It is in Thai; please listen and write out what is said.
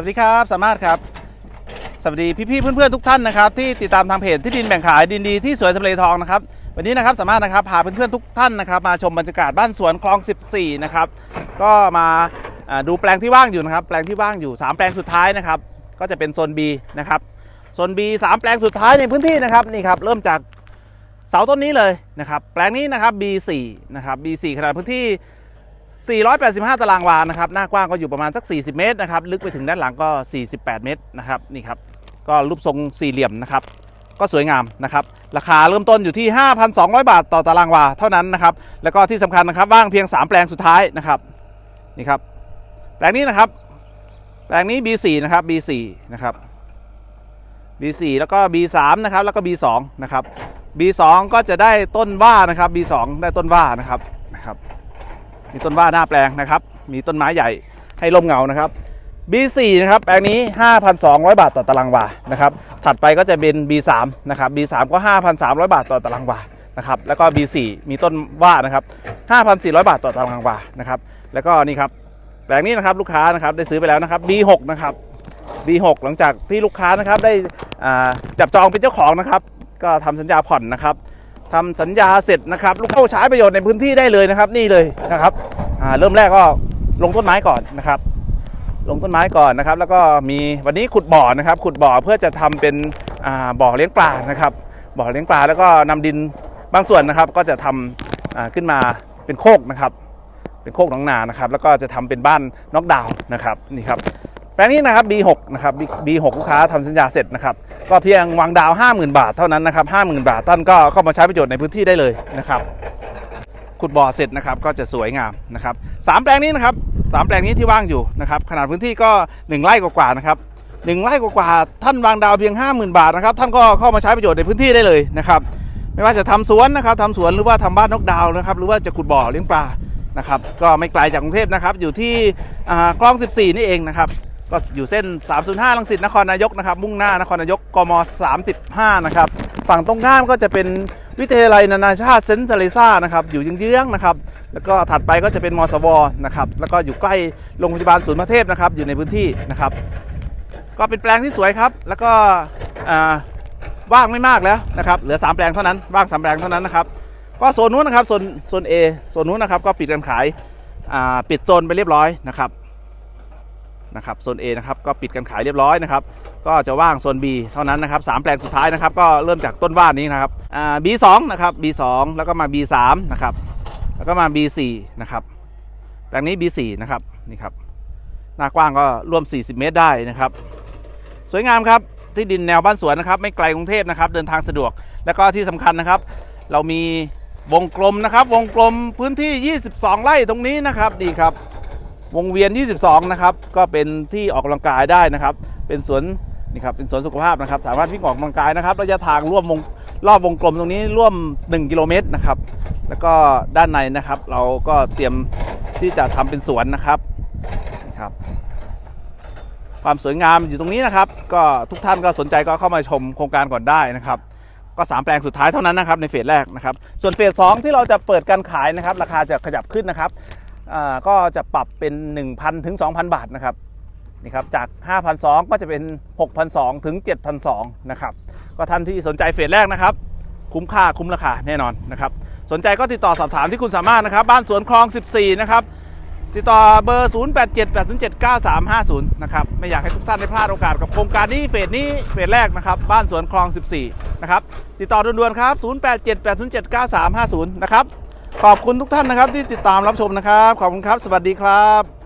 วัสดีครับ สามารถครับ สวัสดีพี่ๆเพื่อนๆทุกท่านนะครับที่ติดตามทางเพจที่ดินแบ่งขายดินดีที่สวยสำเลทองนะครับวันนี้นะครับสามารถนะครับพาเพื่อนๆทุกท่านนะครับมาชมบรรยากาศบ้านสวนคลอง 14 นะครับ ก็มาอ่าดูแปลงที่ว่างอยู่นะครับ แปลงที่ว่างอยู่ 3 แปลงสุดท้ายนะครับ ก็จะเป็นโซน B นะครับโซน B 3 แปลงสุดท้ายในพื้นที่นะครับนี่ครับเริ่มจากเสาต้นนี้เลยนะครับ แปลงนี้นะครับ B4 นะครับ B4 ขนาดพื้นที่ 485 ตารางวานะครับ หน้ากว้างก็อยู่ประมาณสัก 40 เมตรนะครับ ลึกไปถึงด้านหลังก็ 48 เมตรนะครับ นี่ครับ ก็รูปทรงสี่เหลี่ยมนะครับ ก็สวยงามนะครับ ราคาเริ่มต้นอยู่ที่ 5,200 บาทต่อตารางวาเท่านั้นนะครับ แล้วก็ที่สำคัญนะครับ ว่างเพียง 3 แปลงสุดท้ายนะครับ นี่ครับ แปลงนี้นะครับ แปลงนี้ B4 นะครับ B4 นะครับ B4 แล้วก็ B3 นะครับ แล้วก็ B2 นะครับ B2 ก็จะได้ต้นว่านะครับ B2 ได้ต้นว่านะครับ นะครับ มีต้นว่าหน้าแปลงนะครับ มีต้นไม้ใหญ่ให้ร่มเงานะครับ B4 นะครับแปลงนี้ 5,200 บาทต่อตารางวานะครับ ถัดไปก็จะเป็น B3 นะครับ B3 ก็ 5,300 บาทต่อตารางวานะครับ แล้วก็ B4 มีต้นว่านะครับ 5,400 บาทต่อตารางวานะครับ แล้วก็นี่ครับแปลงนี้นะครับลูกค้านะครับได้ซื้อไปแล้วนะครับ B6 นะครับ B6 หลังจากที่ลูกค้านะครับได้จับจองเป็นเจ้าของนะครับ ก็ทำสัญญาผ่อนนะครับ ทำสัญญาเสร็จนะครับลูกเข้าใช้ประโยชน์ในพื้นที่ได้เลยนะครับ นี่เลยนะครับเริ่มแรกก็ลงต้นไม้ก่อนนะครับ ลงต้นไม้ก่อนนะครับ แล้วก็มีวันนี้ขุดบ่อนะครับ ขุดบ่อเพื่อจะทำเป็นบ่อเลี้ยงปลานะครับ บ่อเลี้ยงปลาแล้วก็นำดินบางส่วนนะครับ ก็จะทำอ่าขึ้นมาเป็นโคกนะครับ เป็นโคกหนองนานะครับ แล้วก็จะทำเป็นบ้านนอกดาวนะครับนี่ครับ แปลงนี้นะครับ B6 นะครับ B6 ลูกค้าทำสัญญาเสร็จนะครับ ก็เพียงวางดาว 50,000 บาทเท่านั้นนะครับ 50,000 บาทท่านก็เข้ามาใช้ประโยชน์ในพื้นที่ได้เลยนะครับ ขุดบ่อเสร็จนะครับก็จะสวยงามนะครับสามแปลงนี้นะครับสามแปลงนี้ที่ว่างอยู่นะครับขนาดพื้นที่ก็ 1 ไร่กว่าๆนะครับหนึ่งไร่กว่าๆท่านวางดาวเพียง 50,000 บาทนะครับท่านก็เข้ามาใช้ประโยชน์ในพื้นที่ได้เลยนะครับไม่ว่าจะทำสวนนะครับทำสวนหรือว่าทำบ้านนกดาวนะครับหรือว่าจะขุดบ่อเลี้ยงปลานะครับก็ไม่ไกลจากกรุงเทพนะครับอยู่ที่คลอง 14 นี่เองนะครับ ก็อยู่เส้น 305ลังสิตนครนายกนะครับ มุ่งหน้านครนายกกม 35 นะครับ ฝั่งตรงข้ามก็จะเป็นวิทยาลัยนานาชาติเซนต์เซเลซ่านะครับ อยู่เยื้องๆนะครับ แล้วก็ถัดไปก็จะเป็นมสวนะครับ แล้วก็อยู่ใกล้โรงพยาบาลศูนย์พระเทพนะครับ อยู่ในพื้นที่นะครับ ก็เป็นแปลงที่สวยครับ แล้วก็อ่าว่างไม่มากแล้วนะครับ เหลือ 3 แปลงเท่านั้น ว่างสามแปลงเท่านั้นนะครับ ก็โซนนู้นนะครับ โซน โซน A โซนนู้นนะครับ ก็ปิดการขายอ่าปิดโซนไปเรียบร้อยนะครับ นะครับโซน A นะครับก็ปิดการขายเรียบร้อยนะครับก็จะว่างโซน B เท่านั้นนะครับสามแปลงสุดท้ายนะครับก็เริ่มจากต้นว่านนี้นะครับอ่า B2 นะครับ B2 แล้วก็มา B3 นะครับแล้วก็มา B4 นะครับแปลงนี้ B4 นะครับนี่ครับหน้ากว้างก็ร่วม 40 เมตรได้นะครับ สวยงามครับที่ดินแนวบ้านสวนนะครับ ไม่ไกลกรุงเทพนะครับเดินทางสะดวก แล้วก็ที่สำคัญนะครับ เรามีวงกลมนะครับ วงกลมพื้นที่ 22 ไร่ตรงนี้นะครับดีครับ วงเวียน 22 นะครับ ก็เป็นที่ออกกำลังกายได้นะครับ เป็นสวนนี่ครับเป็นสวนสุขภาพนะครับ สามารถวิ่งออกกำลังกายนะครับระยะทางร่วมวงรอบวงกลมตรงนี้ร่วม 1 กิโลเมตรนะครับ แล้วก็ด้านในนะครับ เราก็เตรียมที่จะทำเป็นสวนนะครับครับ ความสวยงามอยู่ตรงนี้นะครับ ก็ทุกท่านก็สนใจก็เข้ามาชมโครงการก่อนได้นะครับก็สามแปลงสุดท้ายเท่านั้นนะครับในเฟสแรกนะครับ ส่วนเฟสสองที่เราจะเปิดการขายนะครับ ราคาจะขยับขึ้นนะครับ ก็จะปรับเป็น 1,000ถึง2,000 บาทนะครับนี่ครับจาก 5,200 ก็จะเป็น 6,200ถึง7,200นะครับก็ท่านที่สนใจเฟสแรกนะครับ คุ้มค่าคุ้มราคาแน่นอนนะครับสนใจก็ติดต่อสอบถามที่คุณสามารถนะครับ บ้านสวนคลอง 14 นะครับ ติดต่อเบอร์ 0878079350 นะครับ ไม่อยากให้ทุกท่านได้พลาดโอกาสกับโครงการนี้เฟสนี้เฟสแรกนะครับ บ้านสวนคลอง 14 นะครับ ติดต่อด่วนๆครับ 0878079350 นะครับ ขอบคุณทุกท่านนะครับที่ติดตามรับชมนะครับ ขอบคุณครับ สวัสดีครับ